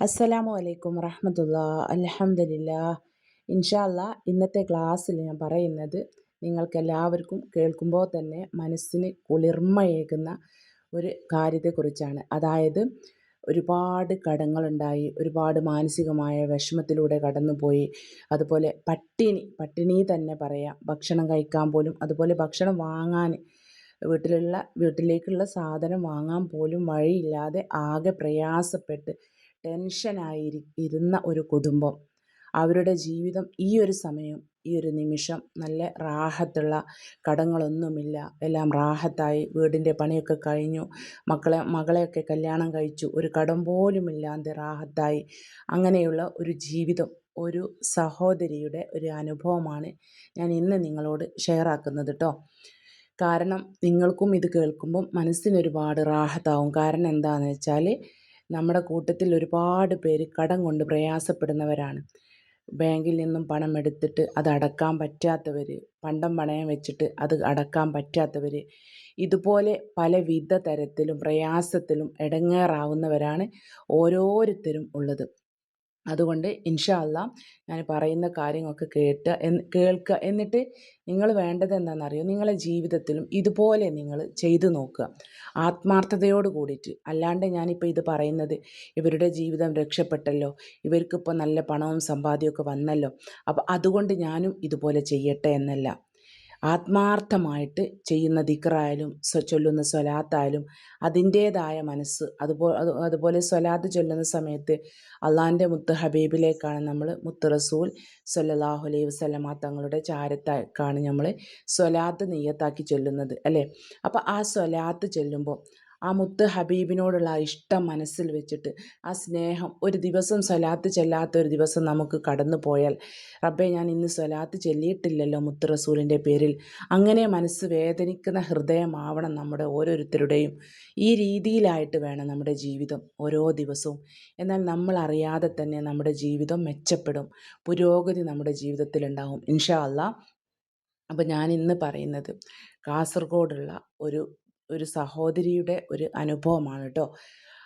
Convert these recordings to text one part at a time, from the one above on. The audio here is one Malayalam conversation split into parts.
അസ്സലാമു അലൈക്കും വറഹമത്തുള്ള അലഹമില്ല ഇൻഷാല്ല ഇന്നത്തെ ക്ലാസ്സിൽ ഞാൻ പറയുന്നത് നിങ്ങൾക്കെല്ലാവർക്കും കേൾക്കുമ്പോൾ തന്നെ മനസ്സിന് കുളിർമയേകുന്ന ഒരു കാര്യത്തെക്കുറിച്ചാണ്. അതായത് ഒരുപാട് കടങ്ങളുണ്ടായി ഒരുപാട് മാനസികമായ വിഷമത്തിലൂടെ കടന്നുപോയി. അതുപോലെ പട്ടിണി പട്ടിണി തന്നെ പറയാം. ഭക്ഷണം കഴിക്കാൻ പോലും അതുപോലെ ഭക്ഷണം വാങ്ങാൻ വീട്ടിലുള്ള വീട്ടിലേക്കുള്ള സാധനം വാങ്ങാൻ പോലും വഴിയില്ലാതെ ആകെ പ്രയാസപ്പെട്ട് ടെൻഷനായി ഇരുന്ന ഒരു കുടുംബം. അവരുടെ ജീവിതം ഈ ഒരു സമയം ഈ ഒരു നിമിഷം നല്ല റാഹത്തുള്ള കടങ്ങളൊന്നുമില്ല. എല്ലാം റാഹത്തായി. വീടിന്റെ പണിയൊക്കെ കഴിഞ്ഞു. മക്കളെ മകളെയൊക്കെ കല്യാണം കഴിച്ചു. ഒരു കടം പോലും ഇല്ലാതെ റാഹത്തായി. അങ്ങനെയുള്ള ഒരു ജീവിതം ഒരു സഹോദരിയുടെ ഒരു അനുഭവമാണ് ഞാൻ ഇന്ന് നിങ്ങളോട് ഷെയർ ആക്കുന്നത് കേട്ടോ കാരണം നിങ്ങൾക്കും ഇത് കേൾക്കുമ്പം മനസ്സിനൊരുപാട് റാഹത്താവും. കാരണം എന്താണെന്ന് വെച്ചാൽ നമ്മുടെ കൂട്ടത്തിൽ ഒരുപാട് പേര് കടം കൊണ്ട് പ്രയാസപ്പെടുന്നവരാണ്. ബാങ്കിൽ നിന്നും പണം എടുത്തിട്ട് അത് അടക്കാൻ പറ്റാത്തവർ പണ്ടം പണയം വെച്ചിട്ട് അത് അടക്കാൻ പറ്റാത്തവർ ഇതുപോലെ പലവിധ തരത്തിലും പ്രയാസത്തിലും ഇടങ്ങേറാവുന്നവരാണ് ഓരോരുത്തരും ഉള്ളത്. അതുകൊണ്ട് ഇൻഷാ അല്ല ഞാൻ പറയുന്ന കാര്യങ്ങളൊക്കെ കേട്ട് കേൾക്കുക എന്നിട്ട് നിങ്ങൾ വേണ്ടത് എന്താണെന്നറിയോ? നിങ്ങളെ ജീവിതത്തിലും ഇതുപോലെ നിങ്ങൾ ചെയ്തു നോക്കുക. ആത്മാർത്ഥതയോട് കൂടിയിട്ട്. അല്ലാണ്ട് ഞാനിപ്പോൾ ഇത് പറയുന്നത് ഇവരുടെ ജീവിതം രക്ഷപ്പെട്ടല്ലോ ഇവർക്കിപ്പോൾ നല്ല പണവും സമ്പാദ്യമൊക്കെ വന്നല്ലോ. അപ്പോൾ അതുകൊണ്ട് ഞാനും ഇതുപോലെ ചെയ്യട്ടെ എന്നല്ല. ആത്മാർത്ഥമായിട്ട് ചെയ്യുന്ന ദിക്റായാലും ചൊല്ലുന്ന സ്വലാത്തായാലും അതിന്റേതായ മനസ്സ്. അതുപോലെ അതുപോലെ സ്വലാത്ത് ചൊല്ലുന്ന സമയത്ത് അള്ളാഹിന്റെ മുത്ത് ഹബീബിലേക്കാണ് നമ്മൾ മുത്ത് റസൂൽ സല്ലാഹു അലൈഹി വസ്ലമ തങ്ങളുടെ ചാരത്തേക്കാണ് നമ്മൾ സ്വലാത്ത് നെയ്യത്താക്കി ചൊല്ലുന്നത് അല്ലേ? അപ്പോൾ ആ സ്വലാത്ത് ചൊല്ലുമ്പോൾ ആ മുത്ത് ഹബീബിനോടുള്ള ആ ഇഷ്ടം മനസ്സിൽ വെച്ചിട്ട് ആ സ്നേഹം ഒരു ദിവസം സ്വലാത്ത് ചെല്ലാത്ത ഒരു ദിവസം നമുക്ക് കടന്നു പോയാൽ റബ്ബെ ഞാൻ ഇന്ന് സ്വലാത്ത് ചെല്ലിയിട്ടില്ലല്ലോ മുത്ത് റസൂലിന്റെ പേരിൽ. അങ്ങനെ മനസ്സ് വേദനിക്കുന്ന ഹൃദയമാവണം നമ്മുടെ ഓരോരുത്തരുടെയും. ഈ രീതിയിലായിട്ട് വേണം നമ്മുടെ ജീവിതം ഓരോ ദിവസവും. എന്നാൽ നമ്മൾ അറിയാതെ തന്നെ നമ്മുടെ ജീവിതം മെച്ചപ്പെടും. പുരോഗതി നമ്മുടെ ജീവിതത്തിലുണ്ടാവും. ഇൻഷാ അല്ല അപ്പോൾ ഞാൻ ഇന്ന് പറയുന്നത് കാസർഗോഡുള്ള ഒരു ഒരു സഹോദരിയുടെ ഒരു അനുഭവമാണ് കേട്ടോ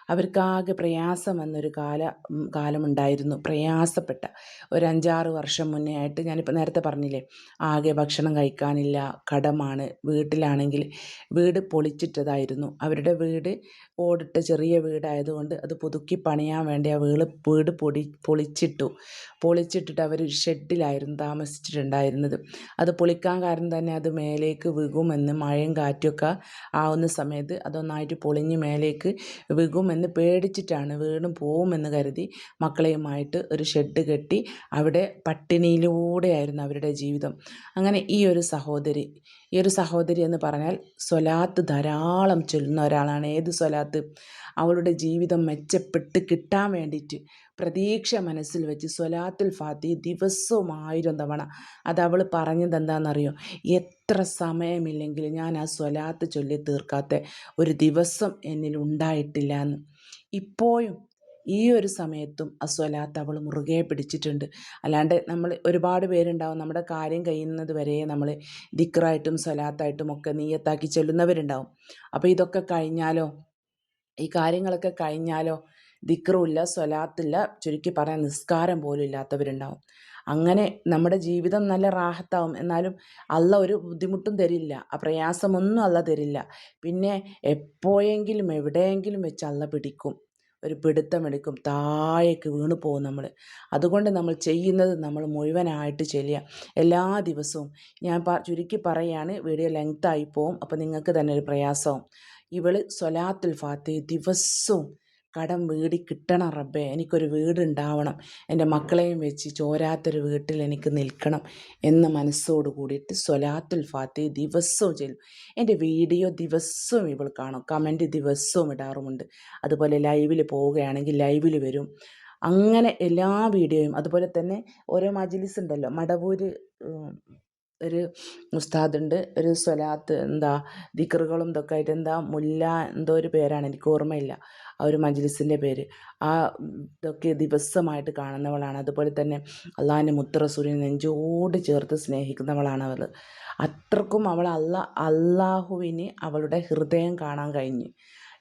അവർക്കാകെ പ്രയാസം വന്നൊരു കാല കാലമുണ്ടായിരുന്നു. പ്രയാസപ്പെട്ട ഒരു അഞ്ചാറ് വർഷം മുന്നേ ആയിട്ട് ഞാനിപ്പോൾ നേരത്തെ പറഞ്ഞില്ലേ ആകെ ഭക്ഷണം കഴിക്കാനില്ല കടമാണ് വീട്ടിലാണെങ്കിൽ വീട് പൊളിച്ചിട്ടതായിരുന്നു. അവരുടെ വീട് ഓടിട്ട ചെറിയ വീടായതുകൊണ്ട് അത് പുതുക്കി പണിയാൻ വേണ്ടി ആ വീട് വീട് പൊടി പൊളിച്ചിട്ടു. പൊളിച്ചിട്ടിട്ട് അവർ ഷെഡിലായിരുന്നു താമസിച്ചിട്ടുണ്ടായിരുന്നത്. അത് പൊളിക്കാൻ കാരണം തന്നെ അത് മേലേക്ക് വികുമെന്ന് മഴയും കാറ്റുമൊക്കെ ആവുന്ന സമയത്ത് അതൊന്നായിട്ട് പൊളിഞ്ഞ് മേലേക്ക് വീകുമെന്ന് എന്ന് പേടിച്ചിട്ടാണ് വീണ് പോകുമെന്ന് കരുതി മക്കളെയുമായിട്ട് ഒരു ഷെഡ് കെട്ടി അവിടെ പട്ടിണിയിലൂടെയായിരുന്നു അവരുടെ ജീവിതം. അങ്ങനെ ഈ ഒരു സഹോദരി ഈ ഒരു സഹോദരി എന്ന് പറഞ്ഞാൽ സ്വലാത്ത് ധാരാളം ചൊല്ലുന്ന ഒരാളാണ്. ഏത് സ്വലാത്ത്? അവളുടെ ജീവിതം മെച്ചപ്പെട്ട് കിട്ടാൻ വേണ്ടിയിട്ട് പ്രതീക്ഷ മനസ്സിൽ വെച്ച് സ്വലാത്തുൽ ഫാത്തി ദിവസവും ആയിരം തവണ അത് അവൾ പറഞ്ഞത് എന്താണെന്നറിയോ എത്ര സമയമില്ലെങ്കിൽ ഞാൻ ആ സ്വലാത്ത് ചൊല്ലി തീർക്കാത്ത ഒരു ദിവസം എന്നിൽ ഉണ്ടായിട്ടില്ല എന്ന്. ഇപ്പോഴും ഈ ഒരു സമയത്തും ആ സ്വലാത്ത് അവൾ മുറുകെ പിടിച്ചിട്ടുണ്ട്. അല്ലാണ്ട് നമ്മൾ ഒരുപാട് പേരുണ്ടാവും നമ്മുടെ കാര്യം കഴിയുന്നത് വരെ നമ്മൾ ദിക്റായിട്ടും സ്വലാത്തായിട്ടും ഒക്കെ നീയത്താക്കി ചൊല്ലുന്നവരുണ്ടാവും. അപ്പോൾ ഇതൊക്കെ കഴിഞ്ഞാലോ? ഈ കാര്യങ്ങളൊക്കെ കഴിഞ്ഞാലോ ദിക്റുമില്ല സ്വലാത്തില്ല ചുരുക്കി പറയാൻ നിസ്കാരം പോലും ഇല്ലാത്തവരുണ്ടാവും. അങ്ങനെ നമ്മുടെ ജീവിതം നല്ല റാഹത്താവും. എന്നാലും അല്ല ഒരു ബുദ്ധിമുട്ടും തരില്ല. ആ പ്രയാസമൊന്നും അല്ല തരില്ല. പിന്നെ എപ്പോഴെങ്കിലും എവിടെയെങ്കിലും വെച്ച് അല്ല പിടിക്കും. ഒരു പിടുത്തം എടുക്കും. താഴേക്ക് വീണു പോകും നമ്മൾ അതുകൊണ്ട് നമ്മൾ ചെയ്യുന്നത് നമ്മൾ മുഴുവനായിട്ട് ചെയ്യുക എല്ലാ ദിവസവും ഞാൻ ചുരുക്കി പറയുകയാണ് വീഡിയോ ലെങ്ത്തായി പോവും. അപ്പോൾ നിങ്ങൾക്ക് തന്നെ ഒരു പ്രയാസവും. ഇവൾ സ്വലാത്തുൽ ഫാത്തി ദിവസവും കടം വീടി കിട്ടണം റബ്ബേ. എനിക്കൊരു വീടുണ്ടാവണം. എന്റെ മക്കളെയും വെച്ച് ചോരാത്തൊരു വീട്ടിൽ എനിക്ക് നിൽക്കണം എന്ന മനസ്സോട് കൂടിയിട്ട് സ്വലാത്തുൽ ഫാത്തി ദിവസവും ചെല്ലും എന്റെ വീഡിയോ ദിവസവും ഇവൾ കാണും. കമന്റ് ദിവസവും ഇടാറുമുണ്ട്. അതുപോലെ ലൈവിൽ പോവുകയാണെങ്കിൽ ലൈവിൽ വരും. അങ്ങനെ എല്ലാ വീഡിയോയും അതുപോലെ തന്നെ ഓരോ മജിലിസ് ഉണ്ടല്ലോ. മടവൂർ ഒരു ഉസ്താദുണ്ട് ഒരു സ്വലാത്ത് എന്താ ദിക്കറുകളും ഇതൊക്കെ ആയിട്ട് എന്താ മുല്ല എന്തോ ഒരു പേരാണ് എനിക്ക് ഓർമ്മയില്ല ആ ഒരു മജ്ലിസിന്റെ പേര്. ആ ഇതൊക്കെ ദിവസമായിട്ട് കാണുന്നവളാണ്. അതുപോലെ തന്നെ അള്ളാഹിന്റെ മുത്തറസൂരിനെ നെഞ്ചോട് ചേർത്ത് സ്നേഹിക്കുന്നവളാണ് അവൾ അത്രക്കും അവൾ അല്ല അള്ളാഹുവിന് അവളുടെ ഹൃദയം കാണാൻ കഴിഞ്ഞ്.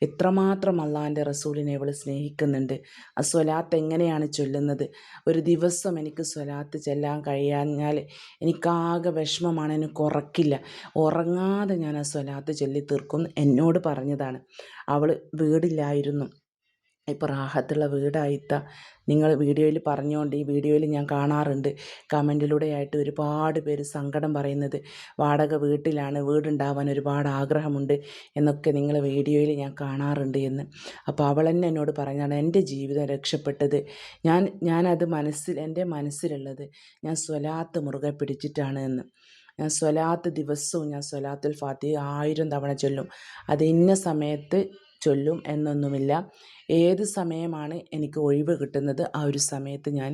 എത്രമാത്രം അള്ളാഹിന്റെ റസൂലിനെ ഇവൾ സ്നേഹിക്കുന്നുണ്ട്? ആ സ്വലാത്ത് എങ്ങനെയാണ് ചൊല്ലുന്നത്? ഒരു ദിവസം എനിക്ക് സ്വലാത്ത് ചെല്ലാൻ കഴിയാഞ്ഞാൽ എനിക്കാകെ വിഷമമാണ് എനിക്ക് ഉറക്കില്ല. ഉറങ്ങാതെ ഞാൻ ആ സ്വലാത്ത് ചൊല്ലി തീർക്കും എന്നോട് പറഞ്ഞതാണ്. അവൾ വീടില്ലായിരുന്നു. ഇപ്പോൾ റാഹത്തുള്ള വീടായിത്ത നിങ്ങൾ വീഡിയോയിൽ പറഞ്ഞുകൊണ്ട് ഈ വീഡിയോയിൽ ഞാൻ കാണാറുണ്ട്. കമന്റിലൂടെ ആയിട്ട് ഒരുപാട് പേര് സങ്കടം പറയുന്നത് വാടക വീട്ടിലാണ് വീടുണ്ടാവാൻ ഒരുപാട് ആഗ്രഹമുണ്ട് എന്നൊക്കെ നിങ്ങൾ വീഡിയോയിൽ ഞാൻ കാണാറുണ്ട് എന്ന്. അപ്പോൾ അവൾ തന്നെ എന്നോട് പറഞ്ഞാണ് എന്റെ ജീവിതം രക്ഷപ്പെട്ടത് ഞാൻ ഞാനത് മനസ്സിൽ എന്റെ മനസ്സിലുള്ളത് ഞാൻ സ്വലാത്ത് മുറുകെ പിടിച്ചിട്ടാണ് എന്ന്. ഞാൻ സ്വലാത്ത് ദിവസവും ഞാൻ സ്വലാത്തുൽ ഫാത്തി ആയിരം തവണ ചൊല്ലും. അത് ഇന്ന സമയത്ത് ചൊല്ലും എന്നൊന്നുമില്ല. ഏത് സമയമാണ് എനിക്ക് ഒഴിവ് കിട്ടുന്നത്? ആ ഒരു സമയത്ത് ഞാൻ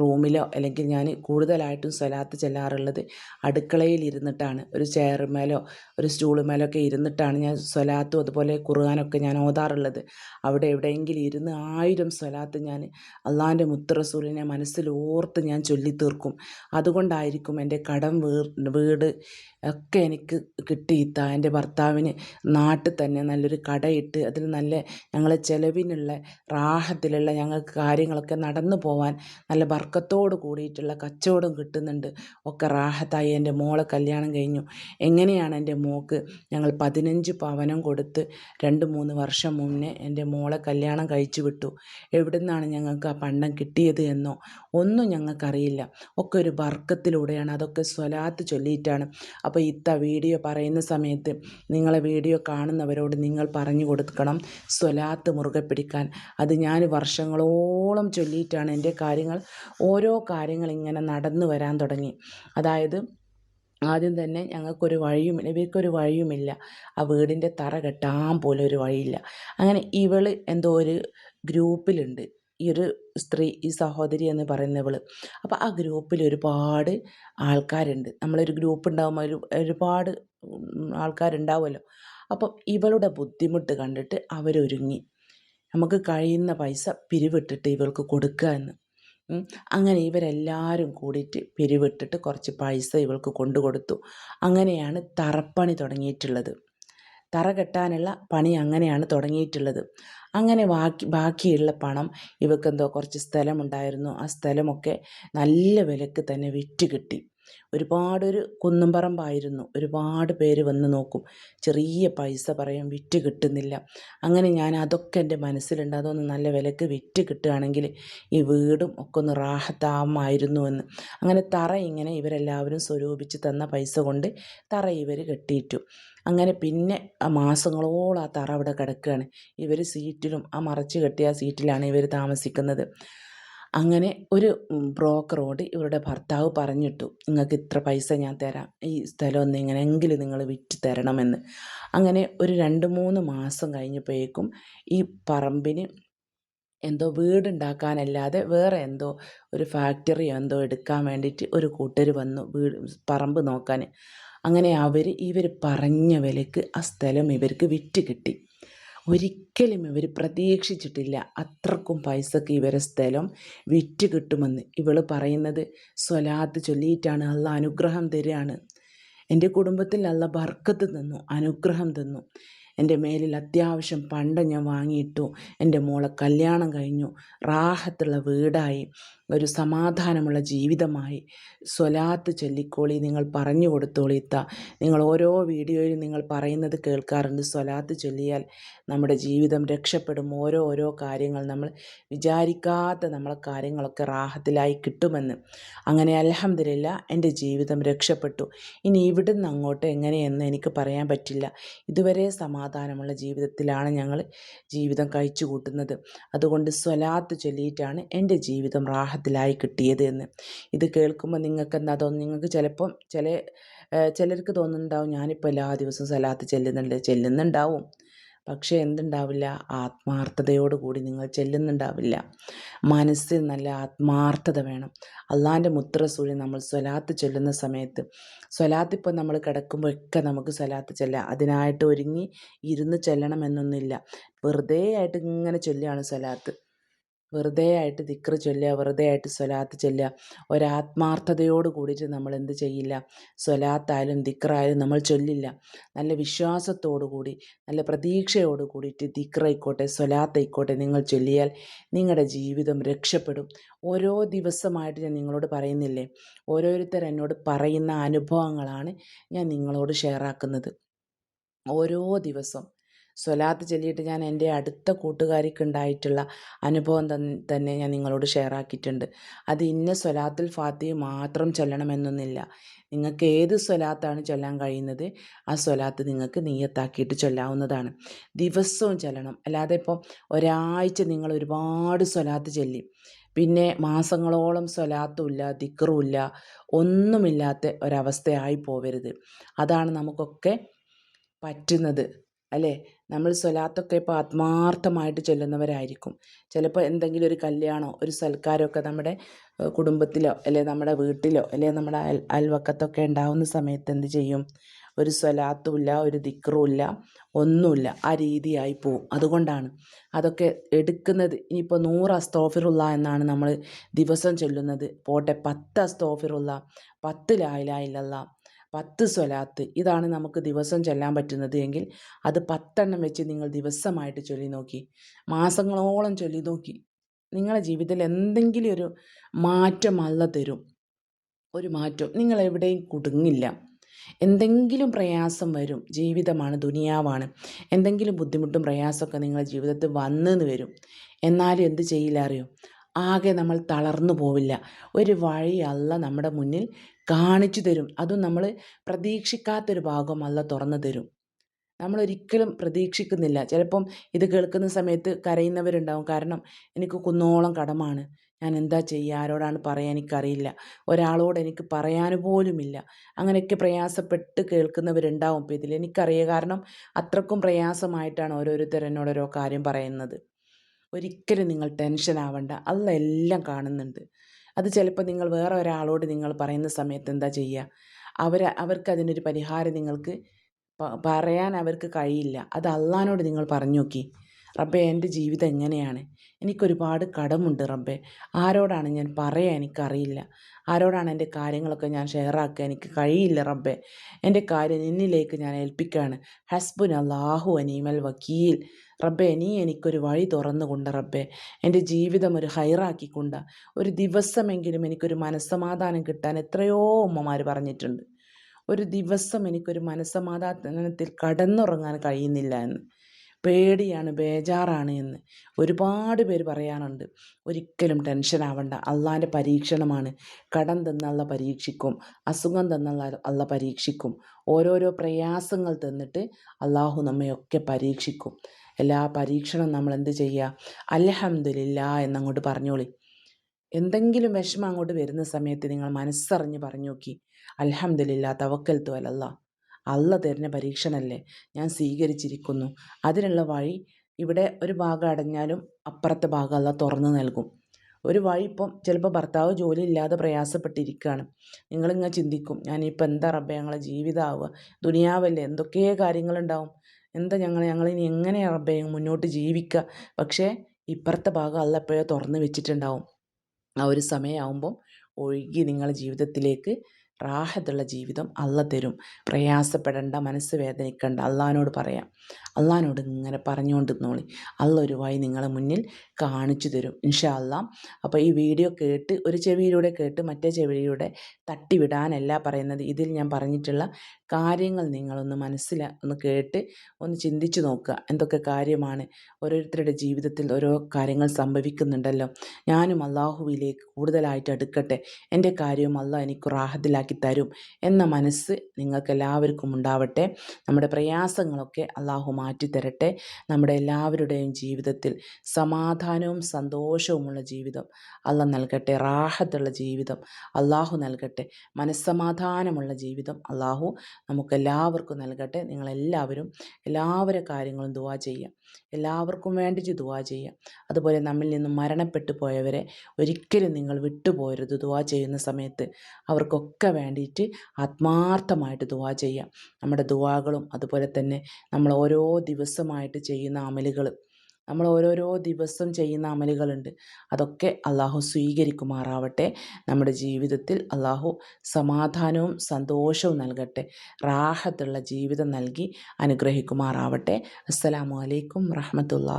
റൂമിലോ അല്ലെങ്കിൽ ഞാൻ കൂടുതലായിട്ടും സ്വലാത്ത് ചെല്ലാറുള്ളത് അടുക്കളയിൽ ഇരുന്നിട്ടാണ്. ഒരു ചെയറുമേലോ ഒരു സ്റ്റൂളുമേലോ ഒക്കെ ഇരുന്നിട്ടാണ് ഞാൻ സ്വലാത്തും അതുപോലെ ഖുർആാനൊക്കെ ഞാൻ ഓതാറുള്ളത്. അവിടെ എവിടെയെങ്കിലും ഇരുന്ന് ആയിരം സ്വലാത്ത് ഞാൻ അള്ളാഹിന്റെ മുത്തറസൂലിനെ മനസ്സിൽ ഓർത്ത് ഞാൻ ചൊല്ലിത്തീർക്കും. അതുകൊണ്ടായിരിക്കും എന്റെ കടം വീട് ഒക്കെ എനിക്ക് കിട്ടിയിത്ത എന്റെ ഭർത്താവിന് നാട്ടിൽ തന്നെ നല്ലൊരു കടയിട്ട് അതിൽ നല്ല ഞങ്ങളെ ചിലവിനുള്ള റാഹത്തിലുള്ള ഞങ്ങൾക്ക് കാര്യങ്ങളൊക്കെ നടന്നു പോവാൻ നല്ല ബർക്കത്തോട് കൂടിയിട്ടുള്ള കച്ചവടം കിട്ടുന്നുണ്ട്. ഒക്കെ റാഹത്തായി എന്റെ മോളെ കല്യാണം കഴിഞ്ഞു. എങ്ങനെയാണ് എന്റെ മോക്ക് ഞങ്ങൾ പതിനഞ്ച് പവനം കൊടുത്ത് രണ്ട് മൂന്ന് വർഷം മുന്നേ എന്റെ മോളെ കല്യാണം കഴിച്ചു വിട്ടു. എവിടെ നിന്നാണ് ഞങ്ങൾക്ക് ആ പണ്ടം കിട്ടിയത് എന്നോ ഒന്നും ഞങ്ങൾക്കറിയില്ല. ഒക്കെ ഒരു വർക്കത്തിലൂടെയാണ് അതൊക്കെ സ്വലാത്ത് ചൊല്ലിയിട്ടാണ്. അപ്പോൾ ഇത്ത വീഡിയോ പറയുന്ന സമയത്ത് നിങ്ങളെ വീഡിയോ കാണുന്നവരോട് നിങ്ങൾ പറഞ്ഞു കൊടുക്കണം സ്വലാത്ത് മുറുകെ പിടിക്കാൻ. അത് ഞാൻ വർഷങ്ങളോളം ചൊല്ലിയിട്ടാണ് എന്റെ കാര്യങ്ങൾ. ഓരോ കാര്യങ്ങൾ ഇങ്ങനെ നടന്നു വരാൻ തുടങ്ങി. അതായത് ആദ്യം തന്നെ ഞങ്ങൾക്കൊരു വഴിയും ഇവർക്കൊരു വഴിയുമില്ല. ആ വീടിന്റെ തറ കെട്ടാൻ പോലും ഒരു വഴിയില്ല. അങ്ങനെ ഇവൾ എന്തോ ഒരു ഗ്രൂപ്പിലുണ്ട്. ഈ ഒരു സ്ത്രീ ഈ സഹോദരി എന്ന് പറയുന്നവൾ അപ്പോൾ ആ ഗ്രൂപ്പിൽ ഒരുപാട് ആൾക്കാരുണ്ട്. നമ്മളൊരു ഗ്രൂപ്പ് ഉണ്ടാകുമ്പോൾ ഒരു ഒരുപാട് ആൾക്കാരുണ്ടാവുമല്ലോ. അപ്പം ഇവളുടെ ബുദ്ധിമുട്ട് കണ്ടിട്ട് അവരൊരുങ്ങി. നമുക്ക് കഴിയുന്ന പൈസ പിരിവിട്ടിട്ട് ഇവൾക്ക് കൊടുക്കുക എന്ന്. അങ്ങനെ ഇവരെല്ലാവരും കൂടിയിട്ട് പിരിവിട്ടിട്ട് കുറച്ച് പൈസ ഇവൾക്ക് കൊണ്ടു കൊടുത്തു അങ്ങനെയാണ് തറപ്പണി തുടങ്ങിയിട്ടുള്ളത്. തറ കെട്ടാനുള്ള പണി അങ്ങനെയാണ് തുടങ്ങിയിട്ടുള്ളത്. അങ്ങനെ ബാക്കി ബാക്കിയുള്ള പണം ഇവക്കെന്തോ കുറച്ച് സ്ഥലമുണ്ടായിരുന്നു. ആ സ്ഥലമൊക്കെ നല്ല വിലക്ക് തന്നെ വിറ്റ് കിട്ടി. ഒരുപാടൊരു കുന്നുംപറമ്പായിരുന്നു. ഒരുപാട് പേര് വന്ന് നോക്കും. ചെറിയ പൈസ പറയും വിറ്റ് കിട്ടുന്നില്ല. അങ്ങനെ ഞാൻ അതൊക്കെ എന്റെ മനസ്സിലുണ്ട്. അതൊന്ന് നല്ല വിലക്ക് വിറ്റ് കിട്ടുകയാണെങ്കിൽ ഈ വീടും ഒക്കെ ഒന്ന് റാഹത്താമായിരുന്നു എന്ന്. അങ്ങനെ തറ ഇങ്ങനെ ഇവരെല്ലാവരും സ്വരൂപിച്ച് തന്ന പൈസ കൊണ്ട് തറ ഇവർ കെട്ടിയിട്ടു. അങ്ങനെ പിന്നെ മാസങ്ങളോളം ആ തറ അവിടെ കിടക്കുകയാണ്. ഇവർ സീറ്റിലും ആ മറച്ച് കെട്ടിയ സീറ്റിലാണ് ഇവർ താമസിക്കുന്നത്. അങ്ങനെ ഒരു ബ്രോക്കറോട് ഇവരുടെ ഭർത്താവ് പറഞ്ഞിട്ടു നിങ്ങൾക്ക് ഇത്ര പൈസ ഞാൻ തരാം. ഈ സ്ഥലം ഒന്ന് എങ്ങനെയെങ്കിലും നിങ്ങൾ വിറ്റ് തരണമെന്ന്. അങ്ങനെ ഒരു രണ്ട് മൂന്ന് മാസം കഴിഞ്ഞപ്പോഴേക്കും ഈ പറമ്പിന് എന്തോ വീടുണ്ടാക്കാനല്ലാതെ വേറെ എന്തോ ഒരു ഫാക്ടറി എന്തോ എടുക്കാൻ വേണ്ടിയിട്ട് ഒരു കൂട്ടർ വന്നു വീട് പറമ്പ് നോക്കാൻ. അങ്ങനെ അവർ ഇവർ പറഞ്ഞ വിലക്ക് ആ സ്ഥലം ഇവർക്ക് വിറ്റ് കിട്ടി. ഒരിക്കലും ഇവർ പ്രതീക്ഷിച്ചിട്ടില്ല അത്രക്കും പൈസക്ക് ഇവരെ സ്ഥലം വിറ്റ് കിട്ടുമെന്ന്. ഇവൾ പറയുന്നത് സ്വലാത്ത് ചൊല്ലിയിട്ടാണ് അള്ള അനുഗ്രഹം തരികയാണ് എന്റെ കുടുംബത്തിൽ അള്ള ബർക്കത്ത് തന്നു അനുഗ്രഹം തന്നു. എന്റെ മേലിൽ അത്യാവശ്യം പണ്ട് ഞാൻ വാങ്ങിയിട്ടു. എന്റെ മോളെ കല്യാണം കഴിഞ്ഞു റാഹത്തുള്ള വീടായി. ഒരു സമാധാനമുള്ള ജീവിതമായി സ്വലാത്ത് ചൊല്ലിക്കോളി നിങ്ങൾ പറഞ്ഞു കൊടുത്തോളിത്ത നിങ്ങൾ ഓരോ വീഡിയോയിലും നിങ്ങൾ പറയുന്നത് കേൾക്കാറുണ്ട്. സ്വലാത്ത് ചൊല്ലിയാൽ നമ്മുടെ ജീവിതം രക്ഷപ്പെടും. ഓരോ ഓരോ കാര്യങ്ങൾ നമ്മൾ വിചാരിക്കാത്ത നമ്മളെ കാര്യങ്ങളൊക്കെ റാഹത്തിലായി കിട്ടുമെന്ന്. അങ്ങനെ അലഹമില്ല എന്റെ ജീവിതം രക്ഷപ്പെട്ടു. ഇനി ഇവിടുന്ന് അങ്ങോട്ട് എങ്ങനെയെന്ന് എനിക്ക് പറയാൻ പറ്റില്ല. ഇതുവരെ സമാധാനമുള്ള ജീവിതത്തിലാണ് ഞങ്ങൾ ജീവിതം കഴിച്ചു കൂട്ടുന്നത് അതുകൊണ്ട് സ്വലാത്ത് ചൊല്ലിയിട്ടാണ് എന്റെ ജീവിതം റാഹ റാഹത്തിലായി കിട്ടിയത് എന്ന്. ഇത് കേൾക്കുമ്പോൾ നിങ്ങൾക്ക് എന്താ തോന്നുന്നത്? നിങ്ങൾക്ക് ചിലപ്പം ചില ചിലർക്ക് തോന്നുന്നുണ്ടാവും ഞാനിപ്പോൾ എല്ലാ ദിവസവും സലാത്ത് ചെല്ലുന്നുണ്ട് ചെല്ലുന്നുണ്ടാവും. പക്ഷേ എന്തുണ്ടാവില്ല? ആത്മാർത്ഥതയോടുകൂടി നിങ്ങൾ ചെല്ലുന്നുണ്ടാവില്ല. മനസ്സിൽ നല്ല ആത്മാർത്ഥത വേണം. അള്ളാന്റെ മുത്രസൂഴി നമ്മൾ സ്വലാത്ത് ചൊല്ലുന്ന സമയത്ത് സ്വലാത്ത് ഇപ്പോൾ നമ്മൾ കിടക്കുമ്പോഴൊക്കെ നമുക്ക് സ്വലാത്ത് ചെല്ലാം. അതിനായിട്ട് ഒരുങ്ങി ഇരുന്ന് ചെല്ലണമെന്നൊന്നുമില്ല വെറുതെ ആയിട്ട് ഇങ്ങനെ ചൊല്ലുകയാണ് സ്വലാത്ത്. വെറുതെ ആയിട്ട് ദിക്റ് ചൊല്ലുക വെറുതെ ആയിട്ട് സ്വലാത്ത് ചൊല്ലുക. ഒരാത്മാർത്ഥതയോട് കൂടിയിട്ട് നമ്മൾ എന്ത് ചെയ്യില്ല. സ്വലാത്തായാലും ദിക്റായാലും നമ്മൾ ചൊല്ലില്ല. നല്ല വിശ്വാസത്തോടു കൂടി നല്ല പ്രതീക്ഷയോട് കൂടിയിട്ട് ദിക്റായിക്കോട്ടെ സ്വലാത്തായിക്കോട്ടെ നിങ്ങൾ ചൊല്ലിയാൽ നിങ്ങളുടെ ജീവിതം രക്ഷപ്പെടും. ഓരോ ദിവസമായിട്ട് ഞാൻ നിങ്ങളോട് പറയുന്നില്ലേ? ഓരോരുത്തർ എന്നോട് പറയുന്ന അനുഭവങ്ങളാണ് ഞാൻ നിങ്ങളോട് ഷെയറാക്കുന്നത് ഓരോ ദിവസം സ്വലാത്ത് ചൊല്ലിയിട്ട് ഞാൻ എന്റെ അടുത്ത കൂട്ടുകാരിക്ക് ഉണ്ടായിട്ടുള്ള അനുഭവം തന്നെ ഞാൻ നിങ്ങളോട് ഷെയർ ആക്കിയിട്ടുണ്ട്. അത് ഇന്ന സ്വലാത്തിൽ ഫാത്തി മാത്രം ചൊല്ലണമെന്നൊന്നില്ല. നിങ്ങൾക്ക് ഏത് സ്വലാത്താണ് ചൊല്ലാൻ കഴിയുന്നത്? ആ സ്വലാത്ത് നിങ്ങൾക്ക് നീയത്താക്കിയിട്ട് ചൊല്ലാവുന്നതാണ്. ദിവസവും ചൊല്ലണം. അല്ലാതെ ഇപ്പം ഒരാഴ്ച നിങ്ങൾ ഒരുപാട് സ്വലാത്ത് ചൊല്ലി. പിന്നെ മാസങ്ങളോളം സ്വലാത്തുമില്ല ദിക്കറുമില്ല ഒന്നുമില്ലാത്ത ഒരവസ്ഥയായി പോവരുത്. അതാണ് നമുക്കൊക്കെ പറ്റുന്നത്. അല്ലേ? നമ്മൾ സ്വലാത്തൊക്കെ ഇപ്പോൾ ആത്മാർത്ഥമായിട്ട് ചൊല്ലുന്നവരായിരിക്കും. ചിലപ്പോൾ എന്തെങ്കിലും ഒരു കല്യാണമോ ഒരു സൽക്കാരമൊക്കെ നമ്മുടെ കുടുംബത്തിലോ അല്ലെ നമ്മുടെ വീട്ടിലോ അല്ലെ നമ്മുടെ അയൽ അയൽവക്കത്തൊക്കെ ഉണ്ടാവുന്ന സമയത്ത് എന്ത് ചെയ്യും? ഒരു സ്വലാത്തുമില്ല ഒരു ദിക്റുമില്ല ഒന്നുമില്ല. ആ രീതിയായി പോവും. അതുകൊണ്ടാണ് അതൊക്കെ എടുക്കുന്നത് ഇനിയിപ്പോൾ നൂറ് അസ്തോഫിറുള്ള എന്നാണ് നമ്മൾ ദിവസം ചൊല്ലുന്നത്. പോട്ടെ പത്ത് അസ്തോഫിറുള്ള പത്ത് ലായിലായില്ല പത്ത് സ്വലാത്ത്. ഇതാണ് നമുക്ക് ദിവസം ചൊല്ലാൻ പറ്റുന്നത് എങ്കിൽ അത് പത്തെണ്ണം വെച്ച് നിങ്ങൾ ദിവസമായിട്ട് ചൊല്ലി നോക്കി. മാസങ്ങളോളം ചൊല്ലി നോക്കി. നിങ്ങളുടെ ജീവിതത്തിൽ എന്തെങ്കിലും ഒരു മാറ്റം അല്ല തരും. ഒരു മാറ്റം. നിങ്ങൾ എവിടെയും കുടുങ്ങില്ല. എന്തെങ്കിലും പ്രയാസം വരും. ജീവിതമാണ് ദുനിയാവാണ്. എന്തെങ്കിലും ബുദ്ധിമുട്ടും പ്രയാസമൊക്കെ നിങ്ങളുടെ ജീവിതത്തിൽ വന്നെന്ന് വരും. എന്നാലും എന്ത് ചെയ്യില്ല അറിയോ? ആകെ നമ്മൾ തളർന്നു പോവില്ല. ഒരു വഴിയല്ല നമ്മുടെ മുന്നിൽ കാണിച്ചു തരും. അതും നമ്മൾ പ്രതീക്ഷിക്കാത്തൊരു ഭാഗം അല്ല തുറന്നു തരും. നമ്മളൊരിക്കലും പ്രതീക്ഷിക്കുന്നില്ല. ചിലപ്പം ഇത് കേൾക്കുന്ന സമയത്ത് കരയുന്നവരുണ്ടാവും. കാരണം എനിക്ക് കുന്നോളം കടമാണ്. ഞാൻ എന്താ ചെയ്യുക? ആരോടാണ് പറയാൻ എനിക്കറിയില്ല. ഒരാളോട് എനിക്ക് പറയാൻ പോലുമില്ല. അങ്ങനെയൊക്കെ പ്രയാസപ്പെട്ട് കേൾക്കുന്നവരുണ്ടാവും ഇപ്പോൾ ഇതിൽ. എനിക്കറിയാം. കാരണം അത്രക്കും പ്രയാസമായിട്ടാണ് ഓരോരുത്തർ എന്നോട് ഓരോ കാര്യം പറയുന്നത്. ഒരിക്കലും നിങ്ങൾ ടെൻഷൻ ആവണ്ട. അല്ല എല്ലാം കാണുന്നുണ്ട്. അത് ചിലപ്പോൾ നിങ്ങൾ വേറെ ഒരാളോട് നിങ്ങൾ പറയുന്ന സമയത്ത് എന്താ ചെയ്യുക അവർ അവർക്ക് അതിനൊരു പരിഹാരം നിങ്ങൾക്ക് പറയാൻ അവർക്ക് കഴിയില്ല. അത് അള്ളഹാനോട് നിങ്ങൾ പറഞ്ഞു നോക്കി. റബ്ബേ എന്റെ ജീവിതം എങ്ങനെയാണ്? എനിക്കൊരുപാട് കടമുണ്ട് റബ്ബെ. ആരോടാണ് ഞാൻ പറയാൻ എനിക്കറിയില്ല. ആരോടാണ് എന്റെ കാര്യങ്ങളൊക്കെ ഞാൻ ഷെയറാക്കുക എനിക്ക് കഴിയില്ല റബ്ബെ. എന്റെ കാര്യം നിന്നിലേക്ക് ഞാൻ ഏൽപ്പിക്കുകയാണ് ഹസ്ബുൻ അള്ളാഹു അനീമൽ വക്കീൽ. റബ്ബെ നീ എനിക്കൊരു വഴി തുറന്നുകൊണ്ട് റബ്ബെ. എന്റെ ജീവിതം ഒരു ഹൈറാക്കിക്കൊണ്ട്. ഒരു ദിവസമെങ്കിലും എനിക്കൊരു മനസ്സമാധാനം കിട്ടാൻ എത്രയോ ഉമ്മമാർ പറഞ്ഞിട്ടുണ്ട്. ഒരു ദിവസം എനിക്കൊരു മനസ്സമാധാനത്തിൽ കടന്നുറങ്ങാൻ കഴിയുന്നില്ല എന്ന്. പേടിയാണ് ബേജാറാണ് എന്ന്. ഒരുപാട് പേര് പറയാറുണ്ട് ഒരിക്കലും ടെൻഷൻ ആവണ്ട അള്ളാന്റെ പരീക്ഷണമാണ്. കടം തന്നുള്ള പരീക്ഷിക്കും അസുഖം തന്നുള്ള അള്ള പരീക്ഷിക്കും. ഓരോരോ പ്രയാസങ്ങൾ തന്നിട്ട് അള്ളാഹു നമ്മയൊക്കെ പരീക്ഷിക്കും. എല്ലാ പരീക്ഷണം നമ്മൾ എന്ത് ചെയ്യുക അലഹമില്ല എന്നങ്ങോട്ട് പറഞ്ഞോളി. എന്തെങ്കിലും വിഷമം അങ്ങോട്ട് വരുന്ന സമയത്ത് നിങ്ങൾ മനസ്സറിഞ്ഞ് പറഞ്ഞു നോക്കി. അലഹമില്ല തവക്കൽ തോലല്ല അല്ല തരുന്ന പരീക്ഷണല്ലേ ഞാൻ സ്വീകരിച്ചിരിക്കുന്നു. അതിനുള്ള വഴി ഇവിടെ ഒരു ഭാഗം അടഞ്ഞാലും അപ്പുറത്തെ ഭാഗം അല്ല തുറന്നു നൽകും. ഒരു വഴി ഇപ്പം ചിലപ്പോൾ ഭർത്താവ് ജോലി ഇല്ലാതെ പ്രയാസപ്പെട്ടിരിക്കുകയാണ് നിങ്ങളിങ്ങനെ ചിന്തിക്കും ഞാനിപ്പോൾ എന്താ റബ്ബെ ഞങ്ങളെ ജീവിതമാവുക ദുനിയാവല്ലേ എന്തൊക്കെ കാര്യങ്ങളുണ്ടാവും? എന്താ ഞങ്ങൾ ഞങ്ങളിനി എങ്ങനെ റബ്ബെ മുന്നോട്ട് ജീവിക്കുക പക്ഷേ ഇപ്പുറത്തെ ഭാഗം അല്ല എപ്പോഴോ തുറന്ന് വെച്ചിട്ടുണ്ടാവും. ആ ഒരു സമയമാകുമ്പം ഒഴുകി നിങ്ങളുടെ ജീവിതത്തിലേക്ക് റാഹത്തുള്ള ജീവിതം അള്ള തരും. പ്രയാസപ്പെടേണ്ട മനസ്സ് വേദനിക്കേണ്ട. അള്ളഹാനോട് പറയാം. അള്ളഹാനോട് ഇങ്ങനെ പറഞ്ഞുകൊണ്ട് നിന്നോളി അള്ള ഒരു വഴി നിങ്ങളെ മുന്നിൽ കാണിച്ചു തരും. ഇൻഷാ അപ്പോൾ ഈ വീഡിയോ കേട്ട് ഒരു ചെവിയിലൂടെ കേട്ട് മറ്റേ ചെവിയിലൂടെ തട്ടിവിടാനല്ല പറയുന്നത് ഇതിൽ ഞാൻ പറഞ്ഞിട്ടുള്ള കാര്യങ്ങൾ നിങ്ങളൊന്ന് മനസ്സിലാ ഒന്ന് കേട്ട് ഒന്ന് ചിന്തിച്ചു നോക്കുക. എന്തൊക്കെ കാര്യമാണ് ഓരോരുത്തരുടെ ജീവിതത്തിൽ ഓരോ കാര്യങ്ങൾ സംഭവിക്കുന്നുണ്ടല്ലോ. ഞാനും അള്ളാഹുവിലേക്ക് കൂടുതലായിട്ട് അടുക്കട്ടെ. എന്റെ കാര്യവും അള്ളാഹ് എനിക്ക് റാഹത്തിലാക്കി തരും എന്ന മനസ്സ് നിങ്ങൾക്ക് എല്ലാവർക്കും ഉണ്ടാവട്ടെ. നമ്മുടെ പ്രയാസങ്ങളൊക്കെ അള്ളാഹു മാറ്റിത്തരട്ടെ. നമ്മുടെ എല്ലാവരുടെയും ജീവിതത്തിൽ സമാധാനവും സന്തോഷവുമുള്ള ജീവിതം അല്ല നൽകട്ടെ. റാഹത്തുള്ള ജീവിതം അള്ളാഹു നൽകട്ടെ. മനസ്സമാധാനമുള്ള ജീവിതം അള്ളാഹു നമുക്കെല്ലാവർക്കും നൽകട്ടെ. നിങ്ങളെല്ലാവരും എല്ലാവരുടെ കാര്യങ്ങളും ദുവാ ചെയ്യുക. എല്ലാവർക്കും വേണ്ടിയിട്ട് ദുവാ ചെയ്യുക. അതുപോലെ നമ്മിൽ നിന്നും മരണപ്പെട്ടു പോയവരെ ഒരിക്കലും നിങ്ങൾ വിട്ടുപോയരുത് ദുവാ ചെയ്യുന്ന സമയത്ത്. അവർക്കൊക്കെ വേണ്ടിയിട്ട് ആത്മാർത്ഥമായിട്ട് ദുവാ ചെയ്യാം. നമ്മുടെ ദുവാകളും അതുപോലെ തന്നെ നമ്മൾ ഓരോ ദിവസമായിട്ട് ചെയ്യുന്ന അമലുകൾ നമ്മൾ ഓരോരോ ദിവസം ചെയ്യുന്ന അമലുകളുണ്ട്. അതൊക്കെ അള്ളാഹു സ്വീകരിക്കുമാറാവട്ടെ. നമ്മുടെ ജീവിതത്തിൽ അള്ളാഹു സമാധാനവും സന്തോഷവും നൽകട്ടെ. റാഹത്തുള്ള ജീവിതം നൽകി അനുഗ്രഹിക്കുമാറാവട്ടെ. അസ്സലാമു അലൈക്കും റഹ്മത്തുള്ള